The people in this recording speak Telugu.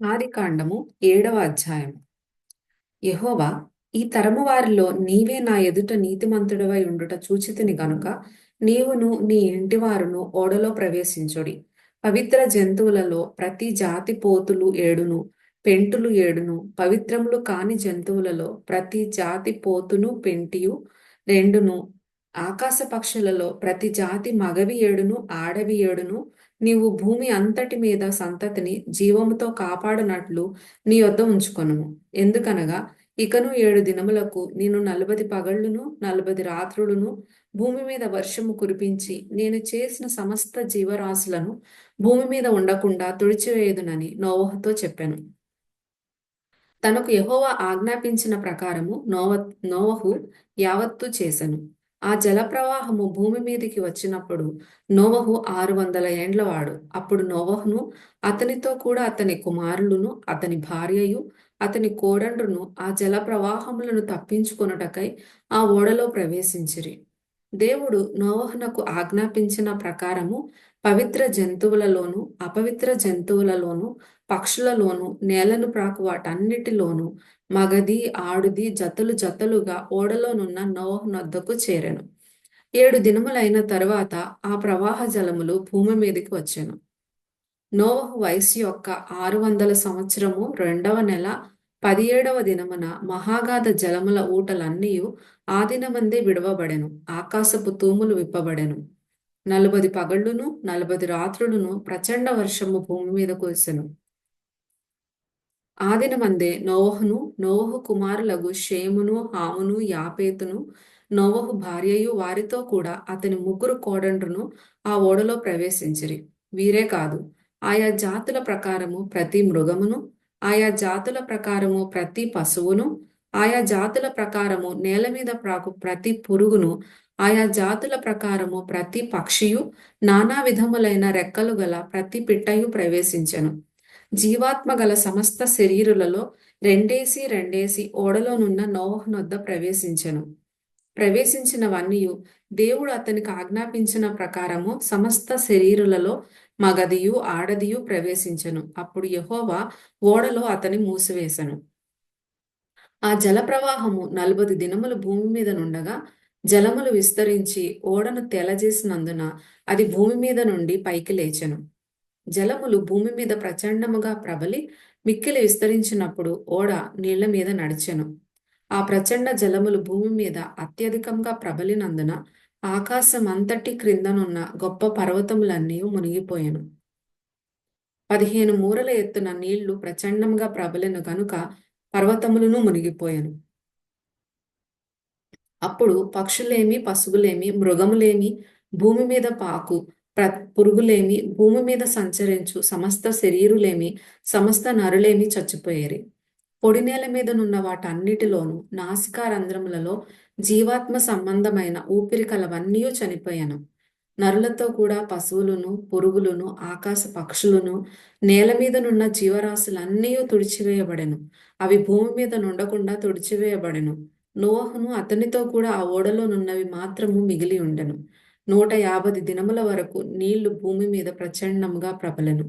ఆదికాండము ఏడవ అధ్యాయం యహోవా ఈ తరము వారిలో నీవే నా ఎదుట నీతిమంతుడవై ఉండుట చూచితిని గనుక నీవును నీ ఇంటివారును ఓడలో ప్రవేశించుడి. పవిత్ర జంతువులలో ప్రతి జాతి పోతులు ఏడును పెంటులు ఏడును పవిత్రములు కాని జంతువులలో ప్రతి జాతి పోతును పెంటియు రెండును ఆకాశ పక్షులలో ప్రతి జాతి మగవి ఏడును ఆడవి ఏడును నీవు భూమి అంతటి మీద సంతతిని జీవముతో కాపాడునట్లు నీ వద్ద ఉంచుకొనుము. ఎందుకనగా ఇకను ఏడు దినములకు నేను నలభది పగళ్ళును నలభది రాత్రులను భూమి మీద వర్షము కురిపించి నేను చేసిన సమస్త జీవరాశులను భూమి మీద ఉండకుండా తుడిచివేయదునని నోవహుతో చెప్పాను. తనకు యెహోవా ఆజ్ఞాపించిన ప్రకారము నోవ నోవహు యావత్తు చేశాను ఆ జలప్రవాహము భూమి మీదికి వచ్చినప్పుడు నోవహు ఆరు వందల ఏండ్లవాడు అప్పుడు నోవహును అతనితో కూడా అతని కుమారులను అతని భార్యయు అతని కోడండ్రును ఆ జల ప్రవాహములను తప్పించుకొనుటకై ఆ ఓడలో ప్రవేశించిరి. దేవుడు నోవహునకు ఆజ్ఞాపించిన ప్రకారము పవిత్ర జంతువులలోను అపవిత్ర జంతువులలోను పక్షులలోను నేలను ప్రాకు వాటన్నిటిలోను మగది ఆడుది జతలు జతలుగా ఓడలోనున్న నోవహునొద్దకు చేరెను. ఏడు దినములైన తరువాత ఆ ప్రవాహ జలములు భూమి మీదకి వచ్చాను. నోవహు వయస్సు యొక్క ఆరు వందల సంవత్సరము రెండవ నెల పదిహేడవ దినమున మహాగాధ జలముల ఊటలన్నీ ఆ దినమందే విడవబడెను. ఆకాశపు తూములు విప్పబడెను. నలుబది పగళ్ళును నలభది రాత్రులను ప్రచండ వర్షము భూమి మీద కురిసెను. ఆ దినమందే నోవహును నోవహు కుమారులగు షేమును హామును యాపేతును నోవహు భార్యయు వారితో కూడా అతని ముగ్గురు కోడండ్రును ఆ ఓడలో ప్రవేశించిరి. వీరే కాదు ఆయా జాతుల ప్రకారము ప్రతి మృగమును ఆయా జాతుల ప్రకారము ప్రతి పశువును ఆయా జాతుల ప్రకారము నేల మీద ప్రాకు ప్రతి పురుగును ఆయా జాతుల ప్రకారము ప్రతి పక్షియు నానా విధములైన రెక్కలు గల ప్రతి పిట్టయు ప్రవేశించెను. జీవాత్మ గల సమస్త శరీరులలో రెండేసి రెండేసి ఓడలోనున్న నోవహునొద్ద ప్రవేశించెను. ప్రవేశించినవన్నీయు దేవుడు అతనికి ఆజ్ఞాపించిన ప్రకారము సమస్త శరీరులలో మగదియు ఆడదియు ప్రవేశించెను. అప్పుడు యహోవా ఓడలో అతని మూసివేశను. ఆ జల ప్రవాహము దినములు భూమి మీద నుండగా జలములు విస్తరించి ఓడను తెలజేసినందున అది భూమి మీద నుండి పైకి లేచెను. జలములు భూమి మీద ప్రచండముగా ప్రబలి మిక్కిలి విస్తరించినప్పుడు ఓడ నీళ్ళ మీద నడిచెను. ఆ ప్రచండ జలములు భూమి మీద అత్యధికంగా ప్రబలినందున ఆకాశం అంతటి క్రిందనున్న గొప్ప పర్వతములన్నీ మునిగిపోయాను. పదిహేను మూరల ఎత్తున నీళ్ళు ప్రచండంగా ప్రబలిన గనుక పర్వతములను మునిగిపోయాను. అప్పుడు పక్షులేమి పశువులేమి మృగములేమి భూమి మీద పాకు పురుగులేమి భూమి మీద సంచరించు సమస్త శరీరులేమి సమస్త నరులేమి చచ్చిపోయేరి. పొడి నేల మీద నున్న వాటన్నిటిలోనూ నాసికారంధ్రములలో జీవాత్మ సంబంధమైన ఊపిరి కలవన్నీ చనిపోయాను. నరులతో కూడా పశువులను పురుగులను ఆకాశ పక్షులను నేల మీద నున్న జీవరాశులన్నీ తుడిచివేయబడెను. అవి భూమి మీద నుండకుండా తుడిచివేయబడెను. నోహను అతనితో కూడా ఆ ఓడలో నున్నవి మాత్రము మిగిలి ఉండెను. నూట యాభై దినముల వరకు నీళ్ళు భూమి మీద ప్రచండంగా ప్రబలను.